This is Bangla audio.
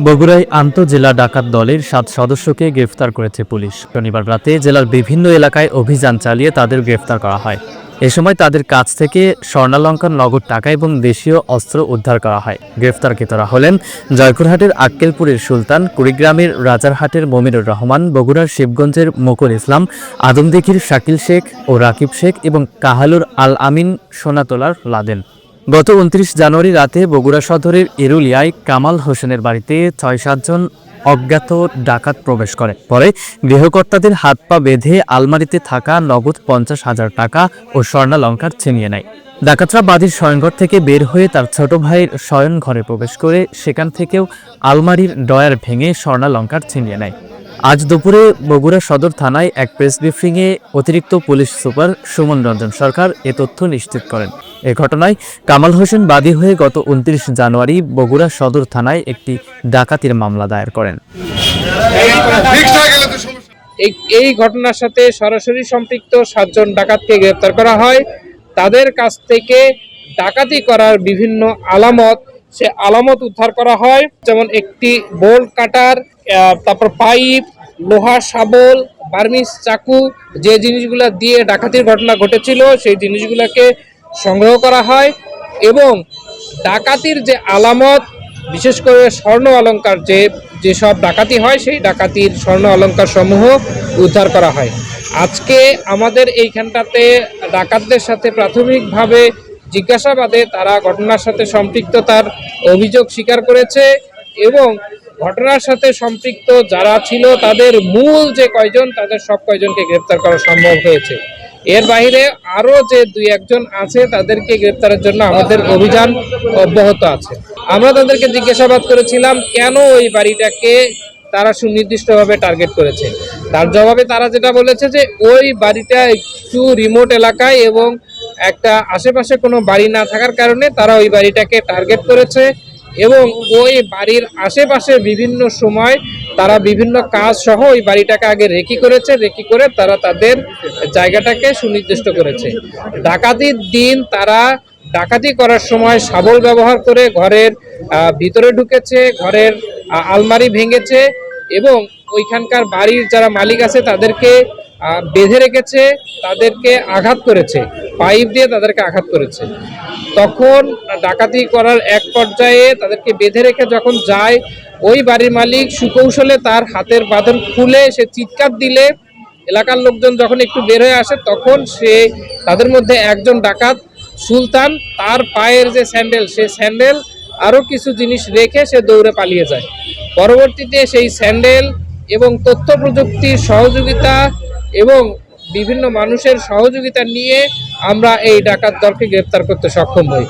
বগুড়ায় আন্তঃজেলা ডাকাত দলের সাত সদস্যকে গ্রেফতার করেছে পুলিশ। শনিবার রাতে জেলার বিভিন্ন এলাকায় অভিযান চালিয়ে তাদের গ্রেফতার করা হয়। এ সময় তাদের কাছ থেকে স্বর্ণালঙ্কার নগদ টাকা এবং দেশীয় অস্ত্র উদ্ধার করা হয়। গ্রেফতারকৃতরা হলেন জয়পুরহাটের আক্কেলপুরের সুলতান, কুড়িগ্রামের রাজারহাটের মমিনুর রহমান, বগুড়ার শিবগঞ্জের মুকুল ইসলাম, আদমদিঘির শাকিল শেখ ও রাকিব শেখ এবং কাহালুর আল আমিন সোনাতোলার লাদেন। গত উনত্রিশ জানুয়ারি রাতে বগুড়া সদরের এরুলিয়ায় কামাল হোসেনের বাড়িতে ছয় সাতজন অজ্ঞাত ডাকাত প্রবেশ করে। পরে গৃহকর্তাদের হাত পা বেঁধে আলমারিতে থাকা নগদ পঞ্চাশ হাজার টাকা ও স্বর্ণালঙ্কার ছিনিয়ে নেয়। ডাকাতরা বাদীর শয়নঘর থেকে বের হয়ে তার ছোট ভাইয়ের শয়ন ঘরে প্রবেশ করে সেখান থেকেও আলমারির ডয়ার ভেঙে স্বর্ণালঙ্কার ছিনিয়ে নেয়। আজ দুপুরে বগুড়া সদর থানায় এক প্রেস ব্রিফিংয়ে অতিরিক্ত পুলিশ সুপার সুমন রঞ্জন সরকার এ তথ্য নিশ্চিত করেন। এ ঘটনায় কামাল হোসেন বাদী হয়ে গত উনত্রিশ জানুয়ারি বগুড়া সদর থানায় একটি ডাকাতির মামলা দায়ের করেন। এই ঘটনার সাথে সরাসরি সম্পৃক্ত সাতজন ডাকাতকে গ্রেপ্তার করা হয়। তাদের কাছ থেকে ডাকাতি করার বিভিন্ন আলামত, সে আলামত উদ্ধার করা হয়। যেমন একটি বোল্ট কাটার তারপর পাইপ, লোহা, শাবল বার্মিস চাকু, যে জিনিসগুলো দিয়ে ডাকাতির ঘটনা ঘটেছিল, সেই জিনিসগুলোকে সংগ্রহ করা হয় এবং ডাকাতির যে আলামত, বিশেষ করে স্বর্ণ অলঙ্কার যে যেসব ডাকাতি হয়, সেই ডাকাতির স্বর্ণ অলংকার সমূহ উদ্ধার করা হয়। আজকে আমাদের এইখানটাতে ডাকাতদের সাথে প্রাথমিকভাবে জিজ্ঞাসাবাদে তারা ঘটনার সাথে সম্পৃক্ততার অভিযোগ স্বীকার করেছে এবং ঘটনার সাথে সম্পৃক্ত যারা ছিল, তাদের মূল যে কয়জন, তাদের সব কয়জনকে গ্রেপ্তার করা সম্ভব হয়েছে। এর বাইরে আরও যে দুই একজন আছে, তাদেরকে গ্রেপ্তারের জন্য আমাদের অভিযান অব্যাহত আছে। আমরা তাদেরকে জিজ্ঞাসাবাদ করেছিলাম, কেন ওই বাড়িটাকে তারা সুনির্দিষ্টভাবে টার্গেট করেছে? তার জবাবে তারা যেটা বলেছে যে, ওই বাড়িটা একটু রিমোট এলাকায় এবং একটা আশেপাশে কোনো বাড়ি না থাকার কারণে তারা ওই বাড়িটাকে টার্গেট করেছে। এবং ওই বাড়ির আশেপাশে বিভিন্ন সময় তারা বিভিন্ন কাজ সহ ওই বাড়িটাকে আগে রেকি করেছে, রেকি করে তারা তাদের জায়গাটাকে সুনির্দিষ্ট করেছে। ডাকাতির দিন তারা ডাকাতি করার সময় শাবল ব্যবহার করে ঘরের ভিতরে ঢুকেছে, ঘরের আলমারি ভেঙেছে এবং ওইখানকার বাড়ির যারা মালিক আছে তাদেরকে বেঁধে রেখেছে, তাদেরকে আঘাত করেছে, পাইপ দিয়ে তাদেরকে আঘাত করেছে। তখন ডাকাতি করার এক পর্যায়ে তাদেরকে বেঁধে রেখে যখন যায়, ওই বাড়ির মালিক সুকৌশলে তার হাতের বাঁধন খুলে সে চিৎকার দিলে। এলাকার লোকজন যখন একটু বের হয়ে আসে, তখন সে তাদের মধ্যে একজন ডাকাত, সুলতান, তার পায়ের যে স্যান্ডেল সে স্যান্ডেল আরও কিছু জিনিস রেখে সে দৌড়ে পালিয়ে যায়। পরবর্তীতে সেই স্যান্ডেল এবং তথ্য প্রযুক্তির সহযোগিতা এবং বিভিন্ন মানুষের সহযোগিতা নিয়ে আমরা এই ডাকাত দলকে গ্রেপ্তার করতে সক্ষম হই।